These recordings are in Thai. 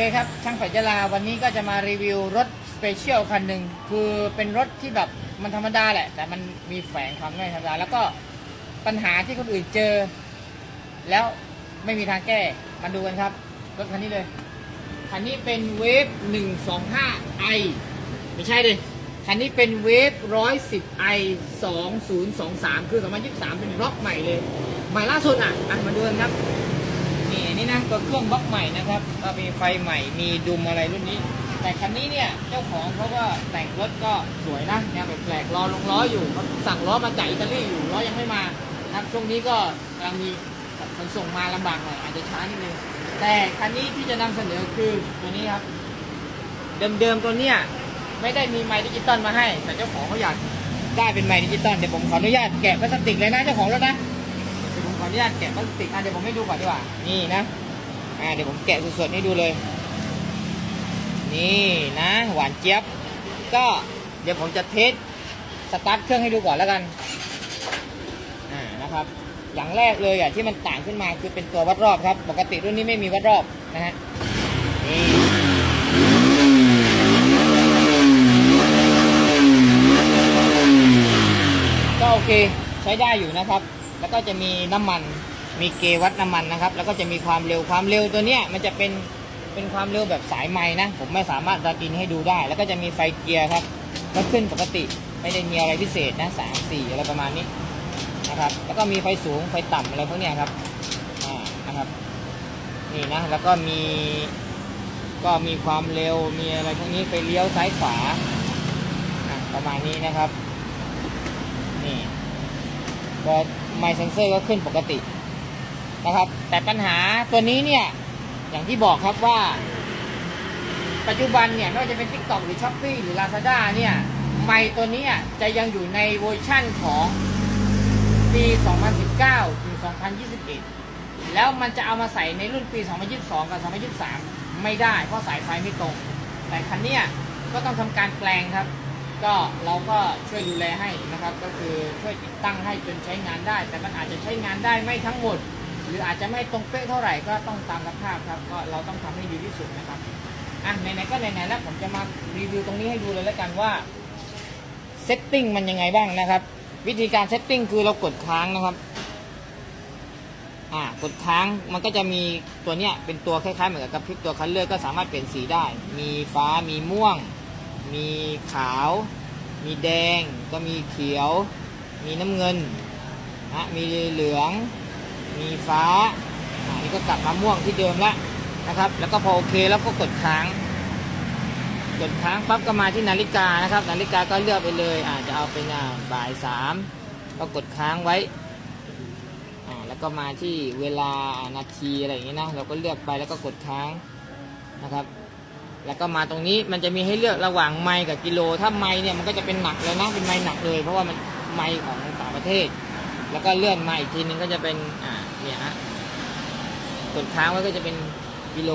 เคครับ ช่างไฟจราวันนี้ก็จะมารีวิวรถสเปเชียลคันหนึ่งคือเป็นรถที่แบบมันธรรมดาแหละ แต่มันมีแฝงความไม่ธรรมดา แล้วก็ปัญหาที่คนอื่นเจอ แล้วไม่มีทางแก้มาดูกันครับ รถคันนี้เลย คันนี้เป็นเวฟ125 i ไม่ใช่ดิคันนี้เป็นเวฟ110 i 2023 คือ2023 เป็นบล็อกใหม่เลย ใหม่ล่าสุดอะอะมาดูกันครับ นี่นี่นะตัวเครื่องบล็อกใหม่นะครับก็มีไฟใหม่มีดุมอะไรรุ่นนี้ แต่คันนี้เนี่ยเจ้าของเขาก็แต่งรถก็สวยนะแนวแปลกๆรอลงล้ออยู่เขาสั่งล้อมาจากอิตาลีอยู่ล้อยังไม่มาครับช่วงนี้ก็กำลังมีขนส่งมาลำบากหน่อยอาจจะช้านิดนึงแต่คันนี้ที่จะนำเสนอคือตัวนี้ครับ เดิมๆตัวเนี้ยไม่ได้มีไมค์ดิจิตอลมาให้ แต่เจ้าของเขาอยากได้เป็นไมค์ดิจิตอลเดี๋ยวผมขออนุญาตแกะพลาสติกเลยนะเจ้าของรถนะ อนุญาตแกะพลาสติกอะเดี๋ยวผมให้ดูก่อนดีกว่า นี่นะ อ่าเดี๋ยวผมแกะสดๆให้ดูเลย นี่นะ หวานเจี๊ยบ ก็เดี๋ยวผมจะเทสสตาร์ทเครื่องให้ดูก่อนแล้วกัน อ่านะครับ อย่างแรกเลยอะที่มันต่างขึ้นมาคือเป็นตัววัดรอบครับ ปกติรุ่นนี้ไม่มีวัดรอบนะฮะ นี่ก็โอเคใช้ได้อยู่นะครับ แล้วก็จะมีน้ำมัน มีเกวัดน้ำมันนะครับ แล้วก็จะมีความเร็ว ความเร็วตัวเนี้ยมันจะเป็นเป็นความเร็วแบบสายไม้นะ ผมไม่สามารถดันอินให้ดูได้ แล้วก็จะมีไฟเกียร์ครับ ก็ขึ้นปกติ ไม่ได้มีอะไรพิเศษนะสามสี่อะไรประมาณนี้นะครับ แล้วก็มีไฟสูง ไฟต่ำอะไรพวกเนี้ยครับ อ่า นะครับ นี่นะ แล้วก็มี ก็มีความเร็ว มีอะไรพวกนี้ไฟเลี้ยวซ้ายขวา ประมาณนี้นะครับ ก็ไมเซนเซอร์ก็ขึ้นปกตินะครับ แต่ปัญหาตัวนี้เนี่ย อย่างที่บอกครับว่า ปัจจุบันเนี่ยไม่ว่าจะเป็น TikTok หรือ s h อ p e e หรือ Lazada เนี่ย ไมตัวนี้จะยังอยู่ในเวอร์ชั่นของปี 2019 ถึง 2021 แล้วมันจะเอามาใส่ในรุ่นปี 2022 กับ 2023 ไม่ได้เพราะสายไฟไม่ตรง แต่คันเนี้ยก็ต้องทำการแปลงครับ ก็เราก็ช่วยดูแลให้นะครับ ก็คือช่วยติดตั้งให้จนใช้งานได้ แต่มันอาจจะใช้งานได้ไม่ทั้งหมด หรืออาจจะไม่ตรงเป๊ะเท่าไหร่ก็ต้องตามสภาพครับ ก็เราต้องทำให้ดีที่สุดนะครับอะไหนๆก็ไหนๆแล้วผมจะมารีวิวตรงนี้ให้ดูเลยแล้วกันว่าเซตติ้งมันยังไงบ้างนะครับ วิธีการเซตติ้งคือเรากดค้างนะครับอ่ากดค้างมันก็จะมีตัวเนี้ยเป็นตัวคล้ายๆเหมือนกับกระพริบตัวคันเลือกก็สามารถเปลี่ยนสีได้ มีฟ้ามีม่วง มีขาว มีแดง ก็มีเขียว มีน้ำเงินนะมีเหลือง มีฟ้าอ่านี่ก็กลับมาม่วงที่เดิมล้วนะครับ แล้วก็พอโอเคแล้วก็กดค้าง กดค้างปั๊บก็มาที่นาฬิกานะครับ นาฬิกาก็เลือกไปเลยอาจจะเอาเป็นอ่าบ่ายสามก็กดค้างไว้อ่าแล้วก็มาที่เวลานาทีอะไรอย่างเงี้ยนะเราก็เลือกไปแล้วก็กดค้างนะครับ แล้วก็มาตรงนี้มันจะมีให้เลือกระหว่างไมล์กับกิโล ถ้าไมล์เนี่ยมันก็จะเป็นหนักเลยนะเป็นไมล์หนักเลย เพราะว่ามันไมล์ของต่างประเทศ แล้วก็เลื่อนมาอีกทีนึงก็จะเป็นอ่าเนี่ยฮะกดค้างไว้ก็จะเป็นกิโล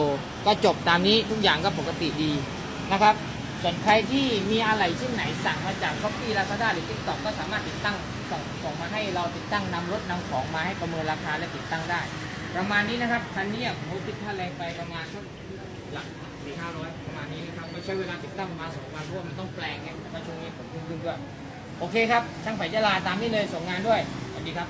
ก็จบตามนี้ทุกอย่างก็ปกติดีนะครับส่วนใครที่มีอะไรชิ้นไหนสั่งมาจากช้อปปี้ลาซาด้าหรือทิกตอกก็สามารถติดตั้งส่งส่งมาให้เราติดตั้งนำรถนำของมาให้ประเมินราคาและติดตั้งได้ ประมาณนี้นะครับคันนี้ผมคิดค่าแรงไปประมาณสัก หลักสี่ห้าร้อยประมาณนี้นะครับไม่ใช้เวลาติดตั้งประมาณสองวันเพราะว่ามันต้องแปลงไงมาช่วงนี้ผมเพิ่งด้วยโอเคครับช่างไฟจราตามนี้เลยส่งงานด้วยสวัสดีครับ